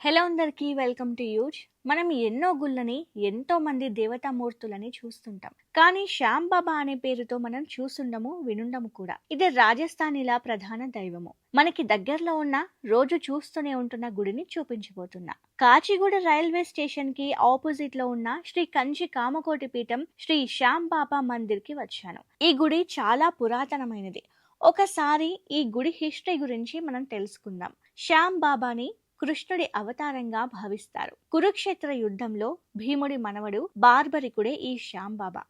Hello అందరికీ welcome to use మనం ఎన్నో గుళ్ళని ఎంతో మంది దేవతామూర్తులని చూస్తుంటాం. కానీ శ్యామ్ బాబా అనే పేరుతో మనం చూస్తుండము వినుండము కూడా. ఇది రాజస్థానీల ప్రధాన దైవము. మనకి దగ్గరలో ఉన్న రోజు చూస్తూనే ఉంటున్న గుడిని చూపించబోతున్నా. కాచిగూడ రైల్వే స్టేషన్కి ఆపోజిట్లో ఉన్న శ్రీ కంచి కామకోటి పీఠం శ్రీ శ్యామ్ బాబా మందిర్కి వచ్చాను. ఈ గుడి చాలా పురాతనమైనది. ఒకసారి ఈ గుడి హిస్టరీ గురించి మనం తెలుసుకుందాం. శ్యామ్ బాబాని కృష్ణుడి అవతారంగా భావిస్తారు. కురుక్షేత్ర యుద్ధంలో భీముడి మనవడు బార్బరికుడే ఈ శ్యాంబాబా.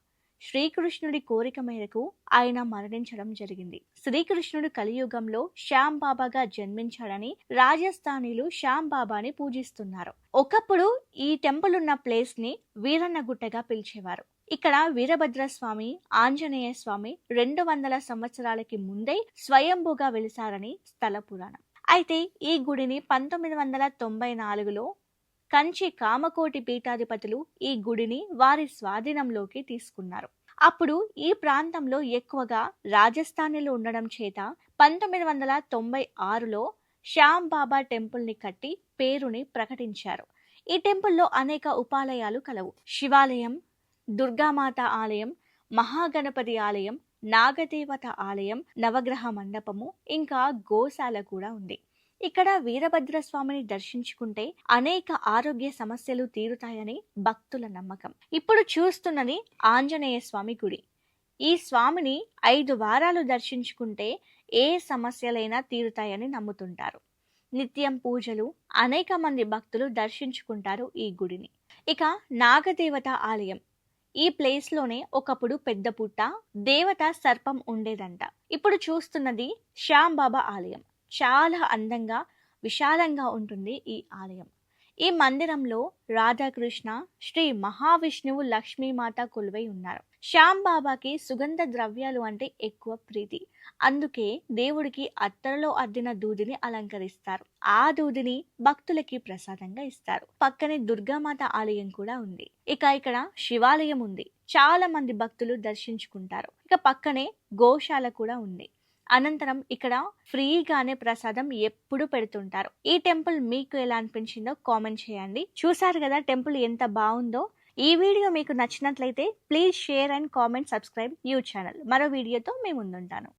శ్రీకృష్ణుడి కోరిక మేరకు ఆయన మరణించడం జరిగింది. శ్రీకృష్ణుడు కలియుగంలో శ్యామ్ బాబాగా జన్మించాడని రాజస్థానీలు శ్యామ్ బాబాని పూజిస్తున్నారు. ఒకప్పుడు ఈ టెంపుల్ ఉన్న ప్లేస్ని వీరన్నగుట్టగా పిలిచేవారు. ఇక్కడ వీరభద్ర స్వామి ఆంజనేయ స్వామి రెండు వందల సంవత్సరాలకి ముందే స్వయంభూగా వెలిసారని స్థల పురాణం. అయితే ఈ గుడిని పంతొమ్మిది వందల తొంభై నాలుగులో కంచి కామకోటి పీఠాధిపతులు ఈ గుడిని వారి స్వాధీనంలోకి తీసుకున్నారు. అప్పుడు ఈ ప్రాంతంలో ఎక్కువగా రాజస్థానీలు ఉండడం చేత పంతొమ్మిది వందల తొంభై ఆరులో శ్యామ్ బాబా టెంపుల్ని కట్టి పేరుని ప్రకటించారు. ఈ టెంపుల్లో అనేక ఉపాలయాలు కలవు. శివాలయం దుర్గామాత ఆలయం మహాగణపతి ఆలయం నాగదేవత ఆలయం నవగ్రహ మండపము ఇంకా గోశాల కూడా ఉంది. ఇక్కడ వీరభద్ర స్వామిని దర్శించుకుంటే అనేక ఆరోగ్య సమస్యలు తీరుతాయని భక్తుల నమ్మకం. ఇప్పుడు చూస్తున్నది ఆంజనేయ స్వామి గుడి. ఈ స్వామిని ఐదు వారాలు దర్శించుకుంటే ఏ సమస్యలైనా తీరుతాయని నమ్ముతుంటారు. నిత్యం పూజలు అనేక మంది భక్తులు దర్శించుకుంటారు ఈ గుడిని. ఇక నాగదేవత ఆలయం. ఈ ప్లేస్లోనే ఒకప్పుడు పెద్ద పుట్ట దేవత సర్పం ఉండేదంట. ఇప్పుడు చూస్తున్నది శ్యాంబాబా ఆలయం. చాలా అందంగా విశాలంగా ఉంటుంది ఈ ఆలయం. ఈ మందిరంలో రాధాకృష్ణ శ్రీ మహావిష్ణువు లక్ష్మీమాత కొలువై ఉన్నారు. శ్యామ్ బాబాకి సుగంధ ద్రవ్యాలు అంటే ఎక్కువ ప్రీతి. అందుకే దేవుడికి అత్తరలో అద్దిన దూదిని అలంకరిస్తారు. ఆ దూదిని భక్తులకి ప్రసాదంగా ఇస్తారు. పక్కనే దుర్గామాత ఆలయం కూడా ఉంది. ఇక ఇక్కడ శివాలయం ఉంది. చాలా మంది భక్తులు దర్శించుకుంటారు. ఇక పక్కనే గోశాల కూడా ఉంది. అనంతరం ఇక్కడ ఫ్రీగానే ప్రసాదం ఎప్పుడు పెడుతుంటారు. ఈ టెంపుల్ మీకు ఎలా అనిపించిందో కామెంట్ చేయండి. చూసారు కదా టెంపుల్ ఎంత బాగుందో? ఈ వీడియో మీకు నచ్చినట్లయితే please share and comment subscribe you channel. మరో వీడియోతో మేము ముందుంటాను.